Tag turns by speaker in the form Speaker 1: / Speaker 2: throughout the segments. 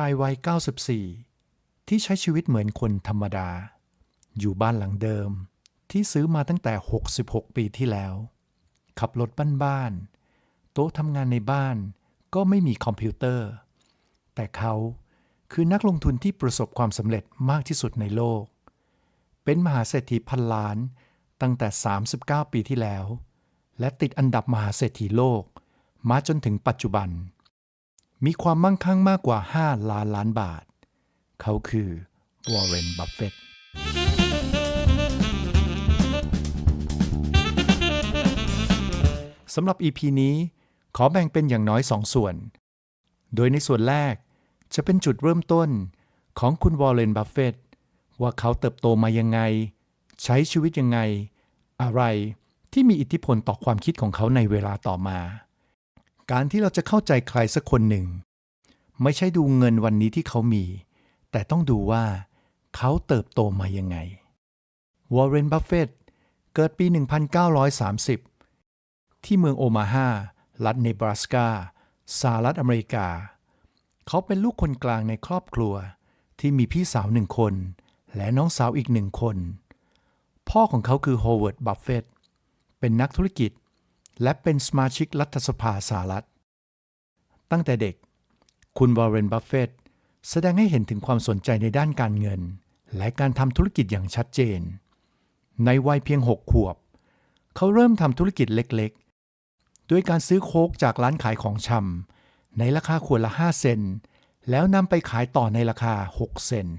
Speaker 1: ชายวัย 94 ที่ใช้ชีวิตเหมือนคนธรรมดา อยู่บ้านหลังเดิม ที่ซื้อมาตั้งแต่ 66 ปีที่แล้ว ขับรถบ้านๆโต๊ะทำงานในบ้านก็ไม่มีคอมพิวเตอร์ แต่เขาคือนักลงทุนที่ประสบความสำเร็จมากที่สุดในโลก เป็นมหาเศรษฐีพันล้านตั้งแต่ 39 ปีที่แล้ว และติดอันดับมหาเศรษฐีโลก มาจนถึงปัจจุบัน มีความมั่งคั่งมากกว่า 5 ล้านล้านบาท เขาคือวอร์เรน บัฟเฟตต์สำหรับ EP นี้ ขอแบ่งเป็นอย่างน้อย 2 ส่วน โดยในส่วนแรกจะเป็นจุดเริ่มต้นของคุณวอร์เรน บัฟเฟตต์ว่าเขาเติบโตมายังไง ใช้ชีวิตยังไง อะไรที่มีอิทธิพลต่อความคิดของเขาในเวลาต่อมา การที่เราจะเข้าใจใครสักคนหนึ่ง ไม่ใช่ดูเงินวันนี้ที่เขามี แต่ต้องดูว่าเขาเติบโตมายังไง วอร์เรน บัฟเฟตต์เกิดปี 1930 ที่เมืองโอมาฮา รัฐเนบราสกา สหรัฐอเมริกา เขาเป็นลูกคนกลางในครอบครัว ที่มีพี่สาวหนึ่งคน และน้องสาวอีกหนึ่งคน พ่อของเขาคือโฮเวิร์ด บัฟเฟตต์เป็นนักธุรกิจ และเป็นสมาชิกรัฐสภาสหรัฐ ตั้งแต่เด็ก คุณวอร์เรน บัฟเฟตต์แสดงให้เห็นถึงความสนใจในด้านการเงิน และการทำธุรกิจอย่างชัดเจน ในวัยเพียง 6 ขวบ เขาเริ่มทำธุรกิจเล็กๆ ด้วยการซื้อโค้กจากร้านขายของชำในราคาขวดละ 5 เซนแล้วนำไปขายต่อในราคา 6 เซนต์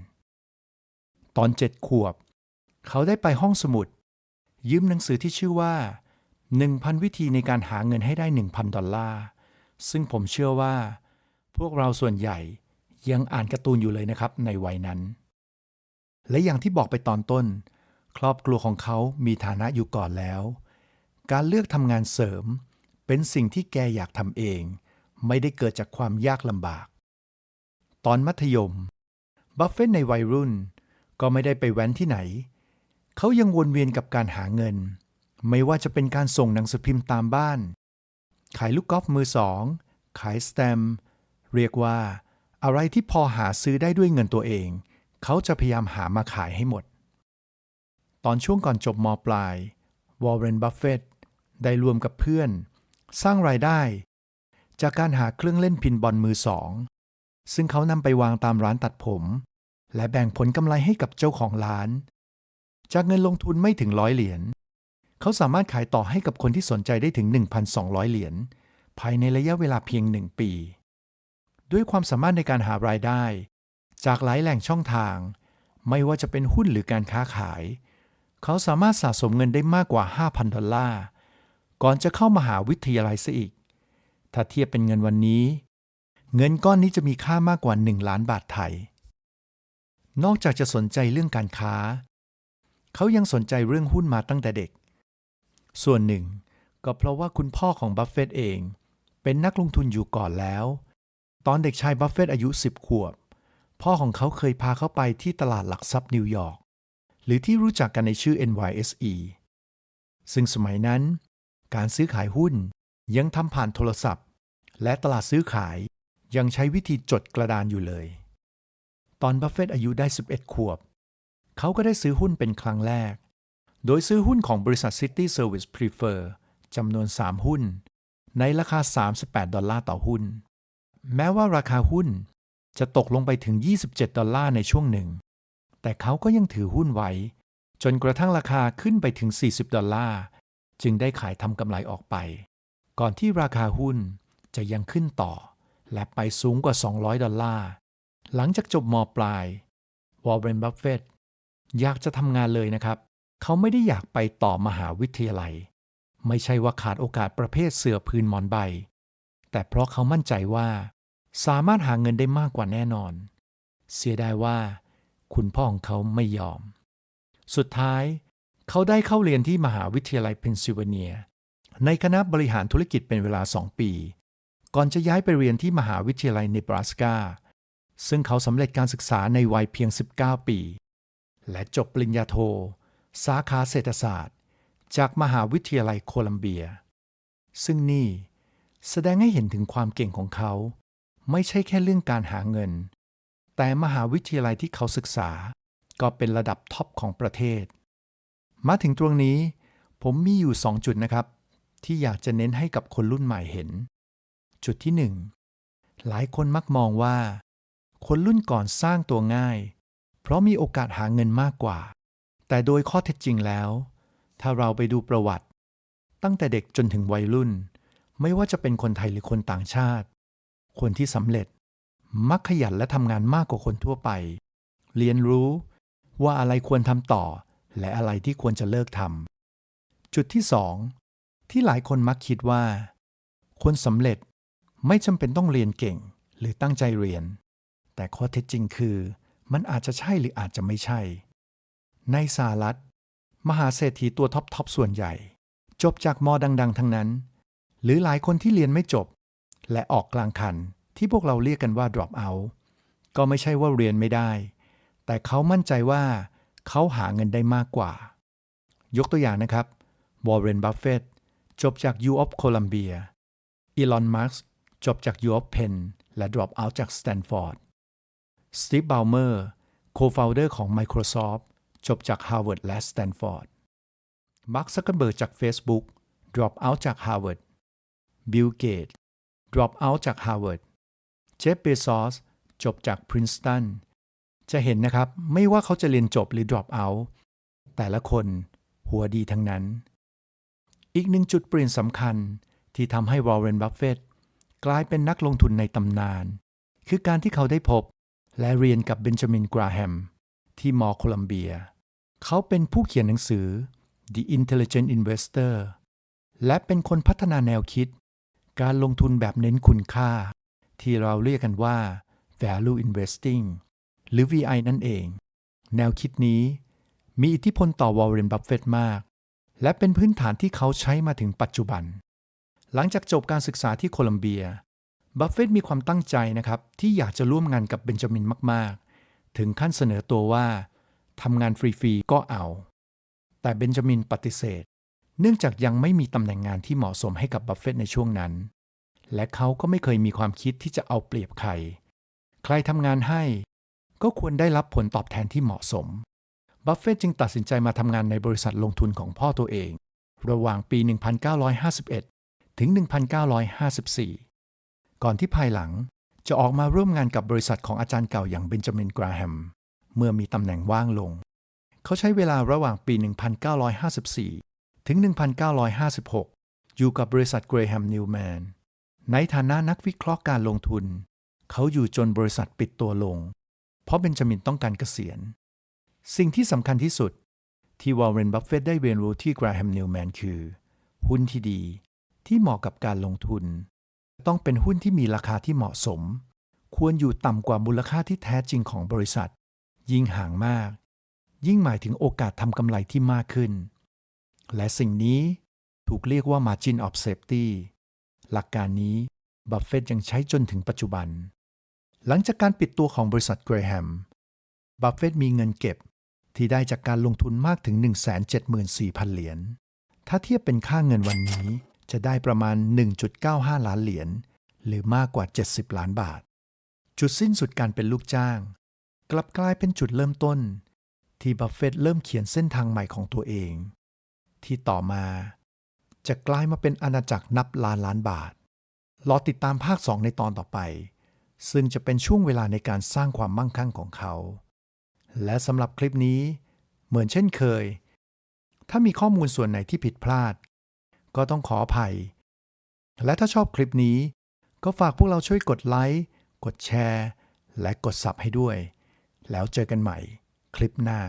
Speaker 1: ตอน 7 ขวบ เขาได้ไปห้องสมุด ยืมหนังสือที่ชื่อว่า 1,000 วิธีในการหาเงินให้ได้ 1,000 ดอลลาร์ ซึ่งผมเชื่อว่า พวกเราส่วนใหญ่ยังอ่านการ์ตูนอยู่เลยนะครับในวัยนั้น และอย่างที่บอกไปตอนต้น ครอบครัวของเขามีฐานะอยู่ก่อนแล้ว การเลือกทำงานเสริม เป็นสิ่งที่แกอยากทำเอง ไม่ได้เกิดจากความยากลำบาก ตอนมัธยม บัฟเฟตในวัยรุ่น ก็ไม่ได้ไปแว้นที่ไหน เขายังวนเวียนกับการหาเงิน ไม่ว่าจะเป็นการส่งหนังสือพิมพ์ตามบ้าน ขายลูกกอล์ฟมือสอง ขายสแตมเรียกว่า อะไรที่พอหาซื้อได้ด้วยเงินตัวเอง เขาจะพยายามหามาขายให้หมด ตอนช่วงก่อนจบมปลายวอร์เรนบัฟเฟตต์ได้รวมกับเพื่อน สร้างรายได้ จากการหาเครื่องเล่นพินบอลมือสอง ซึ่งเขานำไปวางตามร้านตัดผม และแบ่งผลกำไรให้กับเจ้าของร้าน จากเงินลงทุนไม่ถึงร้อยเหรียญ เขาสามารถขายต่อให้กับคนที่สนใจได้ถึง 1,200 เหรียญภายในระยะเวลาเพียงหนึ่งปี ด้วยความสามารถในการหารายได้ จากหลายแหล่งช่องทาง ไม่ว่าจะเป็นหุ้นหรือการค้าขาย เขาสามารถสะสมเงินได้มากกว่า 5,000 ดอลลาร์ก่อนจะเข้ามาหาวิทยาลัยซะอีก ถ้าเทียบเป็นเงินวันนี้ เงินก้อนนี้จะมีค่ามากกว่า 1 ล้านบาทไทย นอกจากจะสนใจเรื่องการค้า เขายังสนใจเรื่องหุ้นมาตั้งแต่เด็ก ส่วนหนึ่ง ก็เพราะว่าคุณพ่อของบัฟเฟต์เอง เป็นนักลงทุนอยู่ก่อนแล้ว ตอนเด็กชายบัฟเฟต์อายุ 10 ขวบ พ่อของเขาเคยพาเขาไปที่ตลาดหลักทรัพย์นิวยอร์กหรือที่รู้จักกันในชื่อ NYSE ซึ่งสมัยนั้น การซื้อขายหุ้นยังทำผ่านโทรศัพท์ และตลาดซื้อขายยังใช้วิธีจดกระดานอยู่เลย ตอนบัฟเฟต์อายุได้ 11 ขวบ เขาก็ได้ซื้อหุ้นเป็นครั้งแรก โดยซื้อหุ้นของบริษัท City Service Prefer จำนวน 3 หุ้น ในราคา 38 ดอลลาร์ต่อหุ้น แม้ว่าราคาหุ้นจะตกลงไปถึง 27 ดอลลาร์ในช่วงหนึ่ง แต่เขาก็ยังถือหุ้นไว้ จนกระทั่งราคาขึ้นไปถึง 40 ดอลลาร์ จึงได้ขายทำกำไรออกไป ก่อนที่ราคาหุ้นจะยังขึ้นต่อ และไปสูงกว่า 200 ดอลลาร์ หลังจากจบมปลาย วอร์เรน บัฟเฟตต์อยากจะทำงานเลยนะครับ เขาไม่ได้อยากไปต่อมหาวิทยาลัย ไม่ใช่ว่าขาดโอกาสประเภทเสือพื้นหมอนใบ แต่เพราะเขามั่นใจว่า สามารถหาเงินได้มากกว่าแน่นอน เสียดายว่า คุณพ่อของเขาไม่ยอม สุดท้าย เขาได้เข้าเรียนที่มหาวิทยาลัยเพนซิลเวเนีย ในคณะบริหารธุรกิจเป็นเวลา2ปี ก่อนจะย้ายไปเรียนที่มหาวิทยาลัยเนบราสกาซึ่งเขาสำเร็จการศึกษาในวัยเพียง 19 ปี และจบปริญญาโท สาขาเศรษฐศาสตร์ จากมหาวิทยาลัยโคลัมเบีย ซึ่งนี่แสดงให้เห็นถึงความเก่งของเขา ไม่ใช่แค่เรื่องการหาเงิน แต่มหาวิทยาลัยที่เขาศึกษาก็เป็นระดับท็อปของประเทศ มาถึงตรงนี้ ผมมีอยู่ 2 จุดนะครับ ที่อยากจะเน้นให้กับคนรุ่นใหม่เห็น จุดที่ 1 หลายคนมักมองว่า คนรุ่นก่อนสร้างตัวง่าย เพราะมีโอกาสหาเงินมากกว่า แต่โดยข้อเท็จจริงแล้ว ถ้าเราไปดูประวัติ ตั้งแต่เด็กจนถึงวัยรุ่น ไม่ว่าจะเป็นคนไทยหรือคนต่างชาติ คนที่สำเร็จมักขยันและทำงานมากกว่าคนทั่วไป เรียนรู้ว่าอะไรควรทำต่อ และอะไรที่ควรจะเลิกทำจุดที่สองที่หลายคนมักคิดว่า คนสำเร็จไม่จำเป็นต้องเรียนเก่งหรือตั้งใจเรียน แต่ข้อเท็จจริงคือ มันอาจจะใช่หรืออาจจะไม่ใช่ ในสหรัฐ มหาเศรษฐีตัวท็อปทอปส่วนใหญ่ จบจากมอดัง ๆ ทั้งนั้น หรือหลายคนที่เรียนไม่จบ และออกกลางคันที่พวกเราเรียกกันว่า drop out ก็ไม่ใช่ว่าเรียนไม่ได้ แต่เขามั่นใจว่าเขาหาเงินได้มากกว่า ยกตัวอย่างนะครับวอร์เรนบัฟเฟตจบจาก U of Columbia อีลอนมัสจบจาก U of Penn และ drop out จาก Stanford สตีฟบ l ลเมอร์ co-founder ของ Microsoft จบจาก Harvard และ Stanford มาร์คซักเกอร์เบิร์จาก Facebook drop out จาก Harvard บิลเกต drop out จาก Harvard เจฟเบซอสจบจาก Princeton จะเห็นนะครับ ไม่ว่าเขาจะเรียนจบหรือ drop out แต่ละคนหัวดีทั้งนั้น อีกหนึ่งจุดเปลี่ยนสำคัญที่ทำให้วอร์เรน บัฟเฟตกลายเป็นนักลงทุนในตำนาน คือการที่เขาได้พบและเรียนกับเบนจามิน กราแฮม ที่มอโคลัมเบีย เขาเป็นผู้เขียนหนังสือ The Intelligent Investor และเป็นคนพัฒนาแนวคิด การลงทุนแบบเน้นคุณค่า ที่เราเรียกกันว่า value investing หรือ VI นั่นเอง แนวคิดนี้มีอิทธิพลต่อวอร์เรนบัฟเฟตมาก และเป็นพื้นฐานที่เขาใช้มาถึงปัจจุบัน หลังจากจบการศึกษาที่โคลัมเบีย บัฟเฟตมีความตั้งใจนะครับ ที่อยากจะร่วมงานกับเบนจามินมาก ๆ ถึงขั้นเสนอตัวว่า ทำงานฟรีๆก็เอา แต่เบนจามินปฏิเสธ เนื่องจากยังไม่มีตำแหน่งงานที่เหมาะสมให้กับบัฟเฟตในช่วงนั้น และเขาก็ไม่เคยมีความคิดที่จะเอาเปรียบใคร ใครทำงานให้ ก็ควรได้รับผลตอบแทนที่เหมาะสม บัฟเฟตจึงตัดสินใจมาทำงานในบริษัทลงทุนของพ่อตัวเอง ระหว่างปี 1951 ถึง 1954 ก่อนที่ภายหลังจะออกมาร่วมงานกับบริษัทของอาจารย์เก่าอย่างเบนจามินกราแฮม เมื่อมีตำแหน่งว่างลง เขาใช้เวลาระหว่างปี 1954 ถึง 1956 อยู่กับบริษัทเกรแฮมนิวแมน ในฐานะนักวิเคราะห์การลงทุน เขาอยู่จนบริษัทปิดตัวลง เพราะเบนจามินต้องการเกษียณ สิ่งที่สำคัญที่สุด ที่วอร์เรนบัฟเฟตได้เรียนรู้ที่เกรแฮมนิวแมนคือ หุ้นที่ดีที่เหมาะกับการลงทุน ต้องเป็นหุ้นที่มีราคาที่เหมาะสม ควรอยู่ต่ำกว่ามูลค่าที่แท้จริงของบริษัท ยิ่งห่างมาก ยิ่งหมายถึงโอกาสทำกำไรที่มากขึ้น และสิ่งนี้ถูกเรียกว่า margin of safety หลักการนี้บัฟเฟตยังใช้จนถึงปัจจุบัน หลังจากการปิดตัวของบริษัทเกรแฮม บัฟเฟตมีเงินเก็บที่ได้จากการลงทุนมากถึง 174,000 เหรียญ ถ้าเทียบเป็นค่าเงินวันนี้จะได้ประมาณ 1.95 ล้านเหรียญ หรือมากกว่า 70 ล้านบาท จุดสิ้นสุดการเป็นลูกจ้าง กลับกลายเป็นจุดเริ่มต้น ที่บัฟเฟตเริ่มเขียนเส้นทางใหม่ของตัวเอง ที่ต่อมา จะกลายมาเป็นอาณาจักรนับล้านล้านบาท รอติดตามภาค 2 ในตอนต่อไป ซึ่งจะเป็นช่วงเวลาในการสร้างความมั่งคั่งของเขา และสำหรับคลิปนี้ เหมือนเช่นเคย ถ้ามีข้อมูลส่วนไหนที่ผิดพลาด ก็ต้องขออภัย และถ้าชอบคลิปนี้ ก็ฝากพวกเราช่วยกดไลค์ กดแชร์ และกด Sub ให้ด้วย แล้วเจอกันใหม่คลิปหน้า